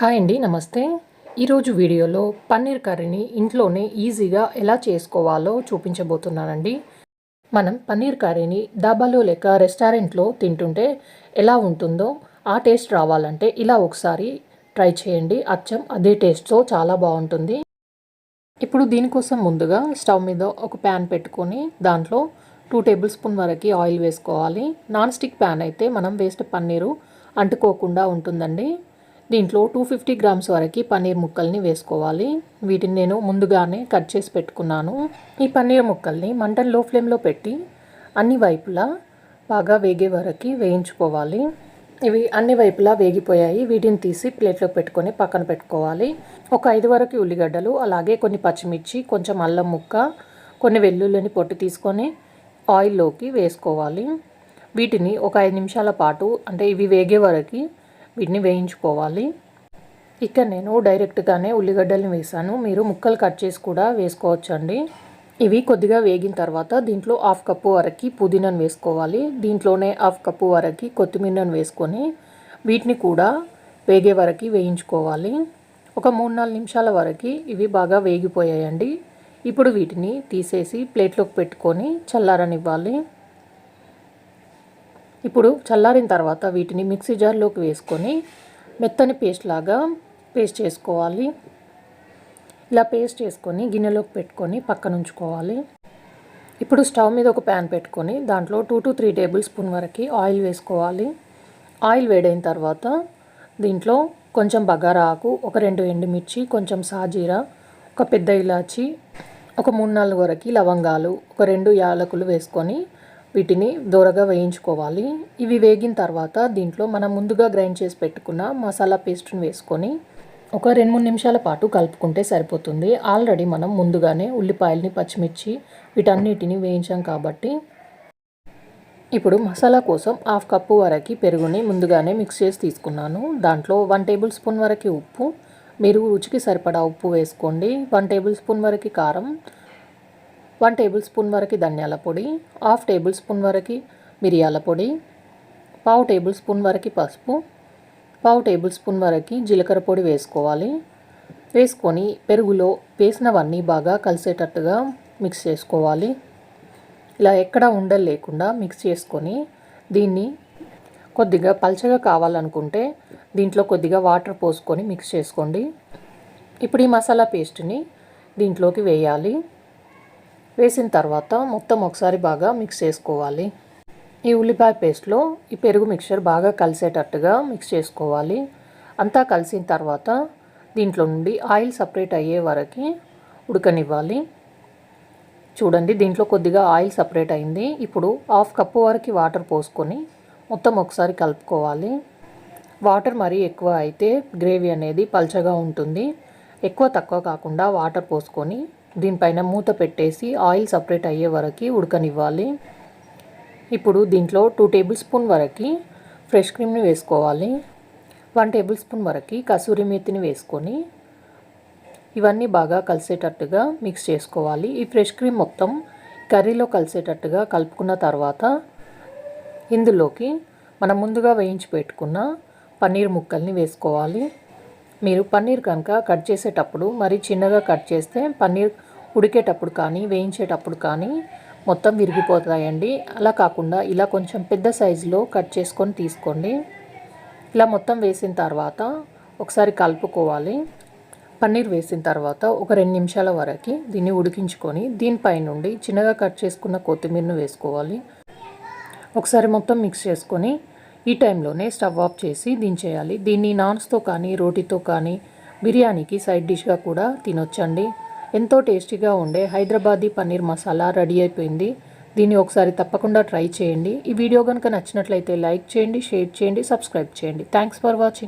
Hi అండి నమస్తే. ఈరోజు వీడియోలో పన్నీర్ కర్రీని ఇంట్లోనే ఈజీగా ఎలా చేసుకోవాలో చూపించబోతున్నానండి. మనం పన్నీర్ కర్రీని డాబాలో లేక రెస్టారెంట్లో తింటుంటే ఎలా ఉంటుందో ఆ టేస్ట్ రావాలంటే ఇలా ఒకసారి ట్రై చేయండి. అచ్చం అదే టేస్ట్తో చాలా బాగుంటుంది. ఇప్పుడు దీనికోసం ముందుగా స్టవ్ మీద ఒక ప్యాన్ పెట్టుకొని దాంట్లో టూ టేబుల్ స్పూన్ వరకు ఆయిల్ వేసుకోవాలి. నాన్ స్టిక్ ప్యాన్ అయితే మనం వేస్ట్ పన్నీరు అంటుకోకుండా ఉంటుందండి. దీంట్లో టూ ఫిఫ్టీ గ్రామ్స్ వరకు పన్నీర్ ముక్కల్ని వేసుకోవాలి. వీటిని నేను ముందుగానే కట్ చేసి పెట్టుకున్నాను. ఈ పన్నీర్ ముక్కల్ని మంటను లో ఫ్లేమ్లో పెట్టి అన్ని వైపులా బాగా వేగే వరకు వేయించుకోవాలి. ఇవి అన్ని వైపులా వేగిపోయాయి. వీటిని తీసి ప్లేట్లో పెట్టుకొని పక్కన పెట్టుకోవాలి. ఒక ఐదు వరకు ఉల్లిగడ్డలు అలాగే కొన్ని పచ్చిమిర్చి కొంచెం అల్లం ముక్క కొన్ని వెల్లుల్లిని పొట్టు తీసుకొని ఆయిల్లోకి వేసుకోవాలి. వీటిని ఒక ఐదు నిమిషాల పాటు అంటే ఇవి వేగే వరకు వీటిని వేయించుకోవాలి. ఇక్కడ నేను డైరెక్ట్గానే ఉల్లిగడ్డల్ని వేసాను మీరు ముక్కలు కట్ చేసి కూడా వేసుకోవచ్చండి. ఇవి కొద్దిగా వేగిన తర్వాత దీంట్లో హాఫ్ కప్పు వరకు పుదీనాను వేసుకోవాలి. దీంట్లోనే హాఫ్ కప్పు వరకు కొత్తిమీరను వేసుకొని వీటిని కూడా వేగే వరకు వేయించుకోవాలి. ఒక మూడు నాలుగు నిమిషాల వరకు ఇవి బాగా వేగిపోయాయండి. ఇప్పుడు వీటిని తీసేసి ప్లేట్లోకి పెట్టుకొని చల్లారనివ్వాలి. ఇప్పుడు చల్లారిన తర్వాత వీటిని మిక్సీ జార్లోకి వేసుకొని మెత్తని పేస్ట్ లాగా పేస్ట్ చేసుకోవాలి. ఇలా పేస్ట్ చేసుకొని గిన్నెలోకి పెట్టుకొని పక్కన ఉంచుకోవాలి. ఇప్పుడు స్టవ్ మీద ఒక ప్యాన్ పెట్టుకొని దాంట్లో two to three tablespoon వరకు ఆయిల్ వేసుకోవాలి. ఆయిల్ వేడైన తర్వాత దీంట్లో కొంచెం బగారా ఆకు ఒక రెండు ఎండుమిర్చి కొంచెం సాజీరా ఒక పెద్ద ఇలాచి ఒక మూడు నాలుగు వరకు లవంగాలు ఒక రెండు యాలకులు వేసుకొని వీటిని దూరగా వేయించుకోవాలి. ఇవి వేగిన తర్వాత దీంట్లో మనం ముందుగా గ్రైండ్ చేసి పెట్టుకున్న మసాలా పేస్ట్ని వేసుకొని ఒక రెండు మూడు నిమిషాల పాటు కలుపుకుంటే సరిపోతుంది. ఆల్రెడీ మనం ముందుగానే ఉల్లిపాయల్ని పచ్చిమిర్చి వీటన్నిటిని వేయించాం కాబట్టి ఇప్పుడు మసాలా కోసం హాఫ్ కప్పు వరకు పెరుగుని ముందుగానే మిక్స్ చేసి తీసుకున్నాను. దాంట్లో వన్ టేబుల్ స్పూన్ వరకు ఉప్పు. మీరు రుచికి సరిపడా ఉప్పు వేసుకోండి. వన్ టేబుల్ స్పూన్ వరకు కారం. వన్ టేబుల్ స్పూన్ వరకు ధనియాల పొడి హాఫ్ టేబుల్ స్పూన్ వరకు మిరియాల పొడి పావు టేబుల్ స్పూన్ వరకు పసుపు పావు టేబుల్ స్పూన్ వరకు జీలకర్ర పొడి వేసుకోవాలి. వేసుకొని పెరుగులో వేసినవన్నీ బాగా కలిసేటట్టుగా మిక్స్ చేసుకోవాలి. ఇలా ఎక్కడ ఉండలు లేకుండా మిక్స్ చేసుకొని దీన్ని కొద్దిగా పల్చగా కావాలనుకుంటే దీంట్లో కొద్దిగా వాటర్ పోసుకొని మిక్స్ చేసుకోండి. ఇప్పుడు ఈ మసాలా పేస్ట్ని దీంట్లోకి వేయాలి. వేసిన తర్వాత మొత్తం ఒకసారి బాగా మిక్స్ చేసుకోవాలి. ఈ ఉల్లిపాయ పేస్ట్లో ఈ పెరుగు మిక్చర్ బాగా కలిసేటట్టుగా మిక్స్ చేసుకోవాలి. అంతా కలిసిన తర్వాత దీంట్లో నుండి ఆయిల్ సపరేట్ అయ్యే వరకు ఉడకనివ్వాలి. చూడండి దీంట్లో కొద్దిగా ఆయిల్ సపరేట్ అయింది. ఇప్పుడు హాఫ్ కప్పు వరకు వాటర్ పోసుకొని మొత్తం ఒకసారి కలుపుకోవాలి. వాటర్ మరీ ఎక్కువ అయితే గ్రేవీ అనేది పల్చగా ఉంటుంది. ఎక్కువ తక్కువ కాకుండా వాటర్ పోసుకొని దీనిపైన మూత పెట్టేసి ఆయిల్ సపరేట్ అయ్యే వరకు ఉడకనివ్వాలి. ఇప్పుడు దీంట్లో టూ టేబుల్ స్పూన్ వరకు ఫ్రెష్ క్రీమ్ని వేసుకోవాలి. వన్ టేబుల్ స్పూన్ వరకు కసూరి మేతిని వేసుకొని ఇవన్నీ బాగా కలిసేటట్టుగా మిక్స్ చేసుకోవాలి. ఈ ఫ్రెష్ క్రీమ్ మొత్తం కర్రీలో కలిసేటట్టుగా కలుపుకున్న తర్వాత ఇందులోకి మనం ముందుగా వేయించి పెట్టుకున్న పన్నీర్ ముక్కల్ని వేసుకోవాలి. మీరు పన్నీర్ కనుక కట్ చేసేటప్పుడు మరి చిన్నగా కట్ చేస్తే పన్నీర్ ఉడికేటప్పుడు కానీ వేయించేటప్పుడు కానీ మొత్తం విరిగిపోతాయండి. అలా కాకుండా ఇలా కొంచెం పెద్ద సైజులో కట్ చేసుకొని తీసుకోండి. ఇలా మొత్తం వేసిన తర్వాత ఒకసారి కలుపుకోవాలి. పన్నీర్ వేసిన తర్వాత ఒక రెండు నిమిషాల వరకు దీన్ని ఉడికించుకొని దీనిపై నుండి చిన్నగా కట్ చేసుకున్న కొత్తిమీరను వేసుకోవాలి. ఒకసారి మొత్తం మిక్స్ చేసుకొని ఈ టైంలోనే స్టవ్ ఆఫ్ చేసి దించేయాలి. దీన్ని నాన్స్తో కానీ రోటీతో కానీ బిర్యానీకి సైడ్ డిష్గా కూడా తినొచ్చండి. ఎంతో టేస్టీగా ఉండే హైదరాబాదీ పన్నీర్ మసాలా రెడీ అయిపోయింది. దీన్ని ఒకసారి తప్పకుండా ట్రై చేయండి. ఈ వీడియో కనుక నచ్చినట్లయితే లైక్ చేయండి షేర్ చేయండి సబ్స్క్రైబ్ చేయండి. Thanks for watching